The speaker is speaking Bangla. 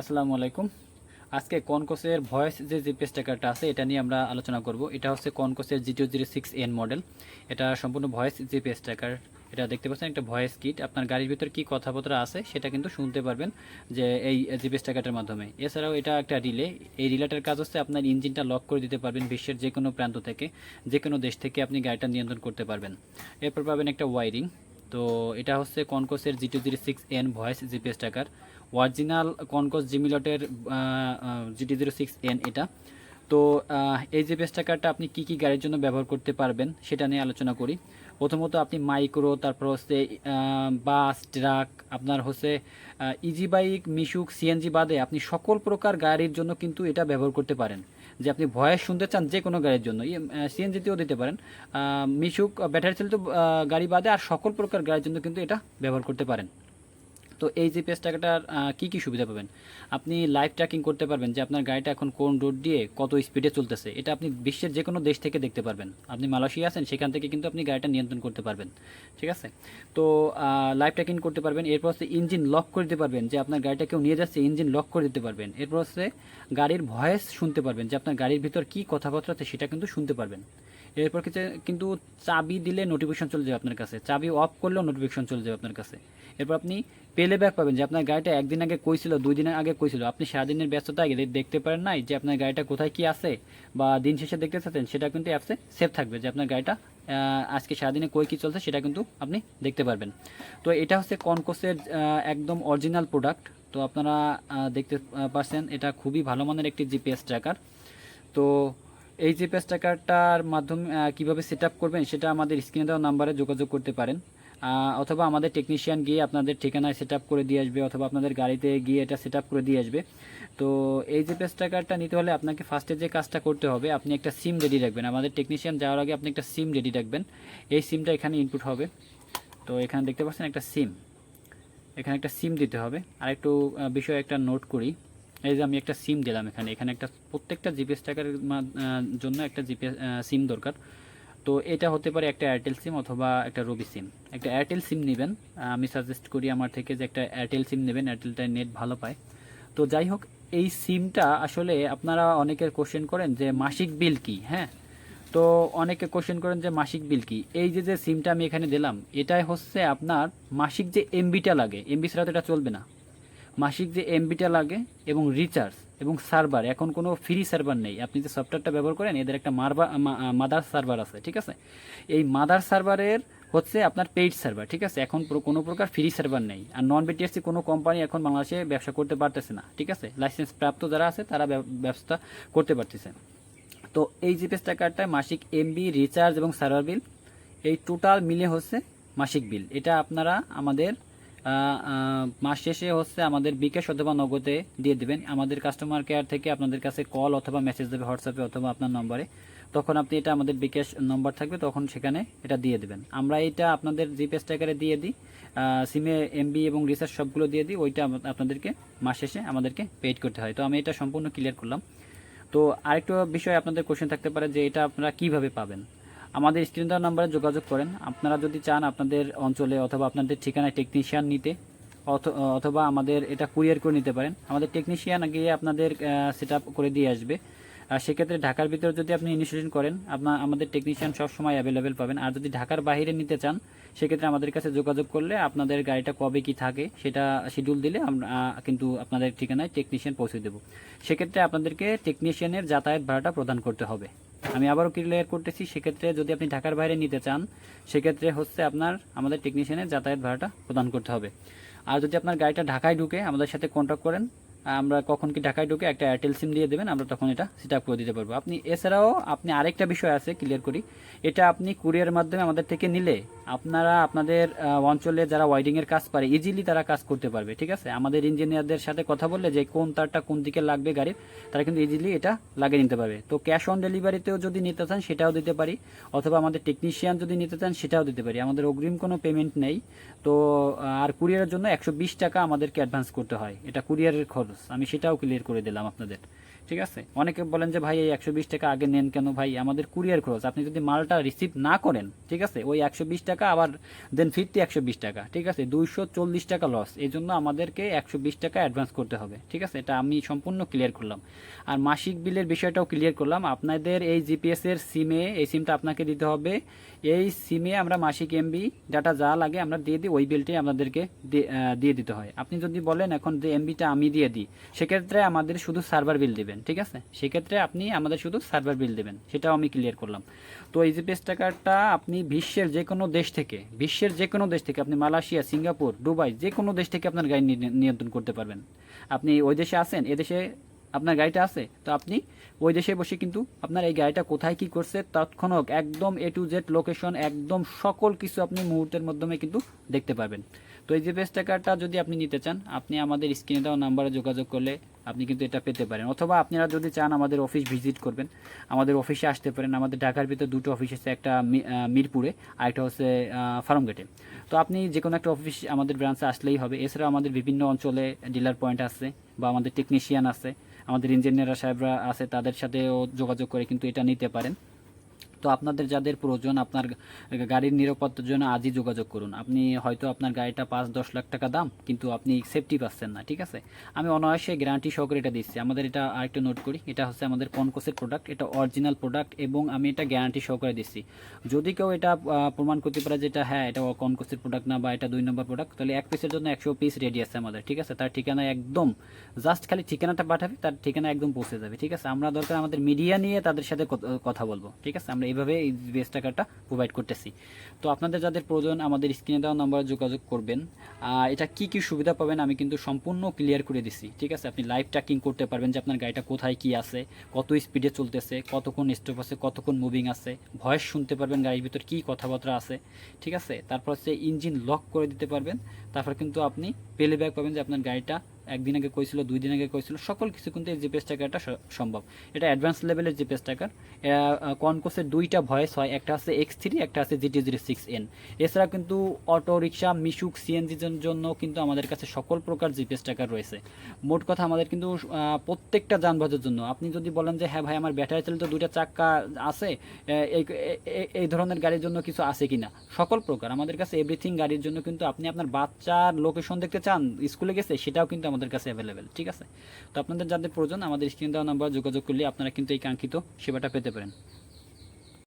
আসসালামু আলাইকুম। আজকে কনকোসের ভয়েস যে জিপিএস ট্র্যাকারটা আছে, এটা নিয়ে আমরা আলোচনা করব। এটা হচ্ছে কনকোসের GTO zero six N model. এটা সম্পূর্ণ ভয়েস জিপিএস ট্র্যাকার। এটা দেখতে পাচ্ছেন, একটা ভয়েস কিট। আপনার গাড়ির ভিতর কী কথাবার্তা আছে, সেটা কিন্তু শুনতে পারবেন যে এই জিপিএস ট্র্যাকারটার মাধ্যমে। এছাড়াও এটা একটা রিলে। এই রিলেটার কাজ হচ্ছে আপনার ইঞ্জিনটা লক করে দিতে পারবেন বিশ্বের যে কোনো প্রান্ত থেকে, যে কোনো দেশ থেকে আপনি গাড়িটা নিয়ন্ত্রণ করতে পারবেন। এরপর পাবেন একটা ওয়ারিং। তো এটা হচ্ছে কনকোসের G two zero six N voice GPS tracker. Original Concox জিমিলটের G two zero six N এটা। তো এই জিপিএস ট্র্যাকারটা আপনি কি কি গাড়ির জন্য ব্যবহার করতে পারবেন সেটা নিয়ে আলোচনা করি। প্রথমত আপনি মাইক্রো, তারপর হচ্ছে বাস, ট্রাক, আপনার হচ্ছে ইজি বাইক মিশুক সিএনজি বাদে আপনি সকল প্রকার গাড়ির জন্য কিন্তু এটা ব্যবহার করতে পারেন। যে আপনি ভয়েস শুনতে চান যে কোনো গাড়ির জন্য। সিএনজিতেও দিতে পারেন। মিশুক ব্যাটারি চালিত গাড়ি বাদে আর সকল প্রকার গাড়ির জন্য কিন্তু এটা ব্যবহার করতে পারেন। তো এই জিপিএস ট্র্যাকারটার কী কী সুবিধা পাবেন? আপনি লাইভ ট্র্যাকিং করতে পারবেন যে আপনার গাড়িটা এখন কোন রোড দিয়ে কত স্পিডে চলতেছে। এটা আপনি বিশ্বের যে কোনো দেশ থেকে দেখতে পারবেন। আপনি মালয়েশিয়া আছেন, সেখান থেকে কিন্তু আপনি গাড়িটা নিয়ন্ত্রণ করতে পারবেন। ঠিক আছে? তো লাইভ ট্র্যাকিং করতে পারবেন। এরপর হচ্ছে ইঞ্জিন লক করে দিতে পারবেন যে আপনার গাড়িটা কেউ নিয়ে যাচ্ছে ইঞ্জিন লক করে দিতে পারবেন। এরপর হচ্ছে গাড়ির ভয়েস শুনতে পারবেন যে আপনার গাড়ির ভিতর কী কথাবার্তা আছে সেটা কিন্তু শুনতে পারবেন। এরপর কিন্তু চাবি দিলে নোটিফিকেশন চলে যাবে আপনার কাছে। চাবি অফ করলেও নোটিফিকেশন চলে যাবে আপনার কাছে। এরপর আপনি পেলে ব্যাক পাবেন যে আপনার গাড়িটা একদিন আগে কইছিল, দুই দিন আগে কইছিল। আপনি সারাদিনের ব্যস্ততা আগে দেখতে পারেন নাই যে আপনার গাড়িটা কোথায় কি আছে বা দিন শেষে দেখতে চাচ্ছেন, সেটা কিন্তু অ্যাপসে সেভ থাকবে যে আপনার গাড়িটা আজকে সারাদিনে কই কী চলছে সেটা কিন্তু আপনি দেখতে পারবেন। তো এটা হচ্ছে কনকোসের একদম অরিজিনাল প্রোডাক্ট তো আপনারা দেখতে পাচ্ছেন এটা খুবই ভালো মানের একটি জিপিএস ট্র্যাকার তো এই জিপিএস ট্র্যাকারটার মাধ্যমে কীভাবে সেট আপ করবেন সেটা আমাদের স্ক্রিনে দেওয়া নাম্বারে যোগাযোগ করতে পারেন। অথবা আমাদের টেকনিশিয়ান গিয়ে আপনাদের ঠিকানায় সেট করে দিয়ে আসবে অথবা আপনাদের গাড়িতে গিয়ে এটা সেট করে দিয়ে আসবে। তো এই জিপিএস ট্র্যাকারটা নিতে হলে আপনাকে ফার্স্টে যে কাজটা করতে হবে, আপনি একটা সিম রেডি রাখবেন। আমাদের টেকনিশিয়ান যাওয়ার আগে আপনি একটা সিম রেডি রাখবেন। এই সিমটা এখানে ইনপুট হবে। তো এখানে দেখতে পাচ্ছেন একটা সিম এখানে একটা সিম দিতে হবে। আর একটু বিষয় একটা নোট করি। এই যে আমি একটা সিম দিলাম এখানে। এখানে একটা প্রত্যেকটা জিপিএস ট্র্যাকারের জন্য একটা জিপিএস সিম দরকার। তো এটা হতে পারে একটা এয়ারটেল সিম অথবা একটা রবি সিম একটা এয়ারটেল সিম নেবেন। আমি সাজেস্ট করি আমার থেকে যে একটা এয়ারটেল সিম নেবেন। এয়ারটেলটায় নেট ভালো পায়। তো যাই হোক, এই সিমটা আসলে আপনারা অনেকের কোশ্চেন করেন যে মাসিক বিল কি? হ্যাঁ? তো অনেকে কোশ্চেন করেন যে মাসিক বিল কি? এই যে যে সিমটা আমি এখানে দিলাম, এটাই হচ্ছে আপনার মাসিক যে এমবিটা লাগে এমবি ছাড়া তো এটা চলবে না। মাসিক যে এমবিটা লাগে এবং রিচার্জ এবং সার্ভার এখন কোনো ফ্রি সার্ভার নেই। আপনি যে সফটওয়্যারটা ব্যবহার করেন, এদের একটা মারবা মাদার সার্ভার আছে, ঠিক আছে? এই মাদার সার্ভারের হচ্ছে আপনার পেইড সার্ভার ঠিক আছে? এখন কোনো প্রকার ফ্রি সার্ভার নেই। আর নন বিটিএসসি কোনো কোম্পানি এখন বাংলাদেশে ব্যবসা করতে পারতেছে না, ঠিক আছে? লাইসেন্স প্রাপ্ত যারা আছে, তারা ব্যব- ব্যবসা করতে পারতেছে। তো এই জিপিএস ট্র্যাকারটায় মাসিক এমবি রিচার্জ এবং সার্ভার বিল এই টোটাল মিলে হচ্ছে মাসিক বিল এটা আপনারা আমাদের মাস শেষে হচ্ছে আমাদের বিকাশ অথবা নগদে দিয়ে দেবেন। আমাদের কাস্টমার কেয়ার থেকে আপনাদের কাছে কল অথবা মেসেজ দেবে হোয়াটসঅ্যাপে অথবা আপনার নম্বরে। তখন আপনি এটা আমাদের বিকাশ নম্বর থাকবে, তখন সেখানে এটা দিয়ে দেবেন। আমরা এটা আপনাদের জিপিএস ট্র্যাকারে দিয়ে দিই সিমে এমবি এবং রিচার্জ সবগুলো দিয়ে দিই, ওইটা আপনাদেরকে মাস শেষে আমাদেরকে পেড করতে হয়। তো আমি এটা সম্পূর্ণ ক্লিয়ার করলাম। তো আরেকটা বিষয় আপনাদের কোশ্চেন থাকতে পারে যে এটা আপনারা কীভাবে পাবেন? আমাদের স্ক্রিন দেওয়ার নাম্বারে যোগাযোগ করেন। আপনারা যদি চান আপনাদের অঞ্চলে অথবা আপনাদের ঠিকানায় টেকনিশিয়ান নিতে, অথ- অথবা আমাদের এটা কুরিয়ার করে নিতে পারেন। আমাদের টেকনিশিয়ান গিয়ে আপনাদের সেট করে দিয়ে আসবে। আর সেক্ষেত্রে ঢাকার ভিতরে যদি আপনি ইনিশিয়েশন করেন আপনার আমাদের টেকনিশিয়ান সবসময় অ্যাভেলেবেল পাবেন। আর যদি ঢাকার বাইরে নিতে চান, সেক্ষেত্রে আমাদের কাছে যোগাযোগ করলে আপনাদের গাড়িটা কবে কি থাকে, সেটা শিডিউল দিলে আমরা, কিন্তু আপনাদের ঠিকানায় টেকনিশিয়ান পৌঁছে দেবো। সেক্ষেত্রে আপনাদেরকে টেকনিশিয়ানের যাতায়াত ভাড়াটা প্রদান করতে হবে। আমি আবারও ক্লিয়ার করতেছি, সেক্ষেত্রে যদি আপনি ঢাকার বাইরে নিতে চান, সেক্ষেত্রে হচ্ছে আপনার আমাদের টেকনিশিয়ানের যাতায়াত ভাড়াটা প্রদান করতে হবে। আর যদি আপনার গাড়িটা ঢাকায় ঢুকে আমাদের সাথে কন্ট্যাক্ট করেন, আমরা কখন কি ঢাকায় ঢুকে একটা এয়ারটেল সিম দিয়ে দেবেন, আমরা তখন এটা সেট করে দিতে পারব। আপনি, এছাড়াও আপনি আরেকটা বিষয় আছে ক্লিয়ার করি। এটা আপনি কুরিয়ার মাধ্যমে আমাদের থেকে নিলে আপনারা আপনাদের অঞ্চলে যারা ওয়াইডিংয়ের কাজ পারে ইজিলি তারা কাজ করতে পারবে, ঠিক আছে? আমাদের ইঞ্জিনিয়ারদের সাথে কথা বললে যে কোন তারটা কোন দিকে লাগবে গাড়ির, তারা কিন্তু ইজিলি এটা লাগিয়ে নিতে পারবে। তো ক্যাশ অন ডেলিভারিতেও যদি নিতে চান, সেটাও দিতে পারি। অথবা আমাদের টেকনিশিয়ান যদি নিতে চান, সেটাও দিতে পারি। আমাদের অগ্রিম কোনো পেমেন্ট নেই। তো আর কুরিয়ারের জন্য একশো বিশ টাকা আমাদেরকে অ্যাডভান্স করতে হয়। এটা কুরিয়ারের খরচ। আমি সেটাও ক্লিয়ার করে দিলাম আপনাদের। ঠিক আছে? অনেকে বলেন যে, ভাই, এই একশো বিশ টাকা আগে নেন কেন ভাই? আমাদের কুরিয়ার খরচ। আপনি যদি মালটা রিসিভ না করেন, ঠিক আছে? ওই একশো বিশ টাকা আবার দেন ফিরতি একশো বিশ টাকা, ঠিক আছে? দুইশো চল্লিশ টাকা লস এই জন্য আমাদেরকে একশো বিশ টাকা অ্যাডভান্স করতে হবে, ঠিক আছে? এটা আমি সম্পূর্ণ ক্লিয়ার করলাম। আর মাসিক বিলের বিষয়টাও ক্লিয়ার করলাম। আপনাদের এই জিপিএস এর সিমে এই সিমটা আপনাকে দিতে হবে। এই সিমে আমরা মাসিক এমবি ডাটা যা লাগে আমরা দিয়ে দিই, ওই বিলটাই আপনাদেরকে দিয়ে- দিতে হয়। আপনি যদি বলেন এখন যে এমবিটা আমি দিয়ে দিই, সেক্ষেত্রে আমাদের শুধু সার্ভার বিল দিবেন, ঠিক আছে? সেক্ষেত্রে আপনি আমাদের শুধু সার্ভার বিল দেবেন, সেটাও আমি ক্লিয়ার করলাম। তো এই জিপিএস টাকাটা আপনি বিশ্বের যে কোনো দেশ থেকে, বিশ্বের যে কোনো দেশ থেকে আপনি মালয়েশিয়া, সিঙ্গাপুর, দুবাই যে কোনো দেশ থেকে আপনার গাড়ি নিয়ন্ত্রণ করতে পারবেন। আপনি ওই দেশে আছেন এদেশে আপনার গাড়িটা আছে, তো আপনি ওই দেশে বসে কিন্তু আপনার এই গাড়িটা কোথায় কি করছে, তৎক্ষণক একদম এ টু জেড লোকেশন একদম সকল কিছু আপনি মুহূর্তের মাধ্যমে কিন্তু দেখতে পারবেন। তো এই যে জিপিএস টাকাটা যদি আপনি নিতে চান, আপনি আমাদের স্ক্রিনে দেওয়া নাম্বারে যোগাযোগ করলে আপনি কিন্তু এটা পেতে পারেন। অথবা আপনারা যদি চান আমাদের অফিস ভিজিট করবেন, আমাদের অফিসে আসতে পারেন। আমাদের ঢাকার ভিতরে দুটো অফিস আছে, একটা মিরপুরে, আর একটা হচ্ছে ফার্মগেটে। তো আপনি যে কোনো একটা অফিস আমাদের ব্রাঞ্চে আসলেই হবে। এছাড়াও আমাদের বিভিন্ন অঞ্চলে ডিলার পয়েন্ট আছে, বা আমাদের টেকনিশিয়ান আছে, আমাদের ইঞ্জিনিয়ার সাহেবরা আছে, তাদের সাথেও যোগাযোগ করে কিন্তু এটা নিতে পারেন। তো আপনাদের যাদের প্রয়োজন, আপনার গাড়ির নিরাপত্তার জন্য আজই যোগাযোগ করুন। আপনি হয়তো আপনার গাড়িটা পাঁচ দশ লাখ টাকা দাম, কিন্তু আপনি সেফটি পাচ্ছেন না, ঠিক আছে? আমি অনায়াসে গ্যারান্টি সহকারে এটা দিচ্ছি। আমাদের এটা আরেকটু নোট করি, এটা হচ্ছে আমাদের কনকোসের প্রোডাক্ট এটা অরিজিনাল প্রোডাক্ট এবং আমি এটা গ্যারান্টি সহকারে দিচ্ছি। যদি কেউ এটা প্রমাণ করতে পারে যে এটা হ্যাঁ এটা কনকোসের প্রোডাক্ট না বা এটা দুই নম্বর প্রোডাক্ট তাহলে এক পিসের জন্য একশো পিস রেডি আছে আমাদের, ঠিক আছে? তার ঠিকানা একদম জাস্ট খালি ঠিকানাটা পাঠাবে, তার ঠিকানা একদম পৌঁছে যাবে, ঠিক আছে? আমরা দরকার আমাদের মিডিয়া নিয়ে তাদের সাথে কথা বলব, ঠিক আছে? আমরা এইভাবে এই বেস টাকাটা প্রোভাইড করতেছি। তো আপনাদের যাদের প্রয়োজন, আমাদের স্ক্রিনে দেওয়া নম্বরে যোগাযোগ করবেন। এটা কি কি সুবিধা পাবেন আমি কিন্তু সম্পূর্ণ ক্লিয়ার করে দিছি, ঠিক আছে? আপনি লাইভ ট্র্যাকিং করতে পারবেন যে আপনার গাড়িটা কোথায়, কি আছে, কত স্পিডে চলতেছে, কতক্ষণ স্টপ আছে, কতক্ষণ মুভিং আছে ভয়েস শুনতে পারবেন গাড়ির ভিতর কি কথাবার্তা আছে, ঠিক আছে? তারপর হচ্ছে ইঞ্জিন লক করে দিতে পারবেন। তারপর কিন্তু আপনি পেলে ব্যাক পাবেন যে আপনার গাড়িটা একদিন আগে কইছিল, দুই দিন আগে কইছিল, সকল কিছু কিন্তু এই জিপিএস টাকাটা সম্ভব। এটা অ্যাডভান্স লেভেলের জিপিএস টাকার কনকোসের দুইটা ভয়েস হয়, একটা আছে এক্স থ্রি একটা আছে জিটি জিরো সিক্স এন এছাড়া কিন্তু অটো রিক্সা, মিশুক সিএনজির জন্য কিন্তু আমাদের কাছে সকল প্রকার জিপিএস টাকার রয়েছে। মোট কথা আমাদের কিন্তু প্রত্যেকটা যানবাহনের জন্য। আপনি যদি বলেন যে হ্যাঁ ভাই, আমার ব্যাটারি চালিত দুইটা চাক্কা আছে এই ধরনের গাড়ির জন্য কিছু আছে কিনা? সকল প্রকার। আমাদের কাছে এভরিথিং গাড়ির জন্য কিন্তু আপনি আপনার বাচ্চার লোকেশন দেখতে চান, স্কুলে গেছে, সেটাও কিন্তু আমাদের কাছে অ্যাভেলেবেল ঠিক আছে? তো আপনাদের যাদের প্রয়োজন, আমাদের স্ক্রিন দেওয়া নাম্বার যোগাযোগ করলে আপনারা কিন্তু এই কাঙ্ক্ষিত সেবাটা পেতে পারেন।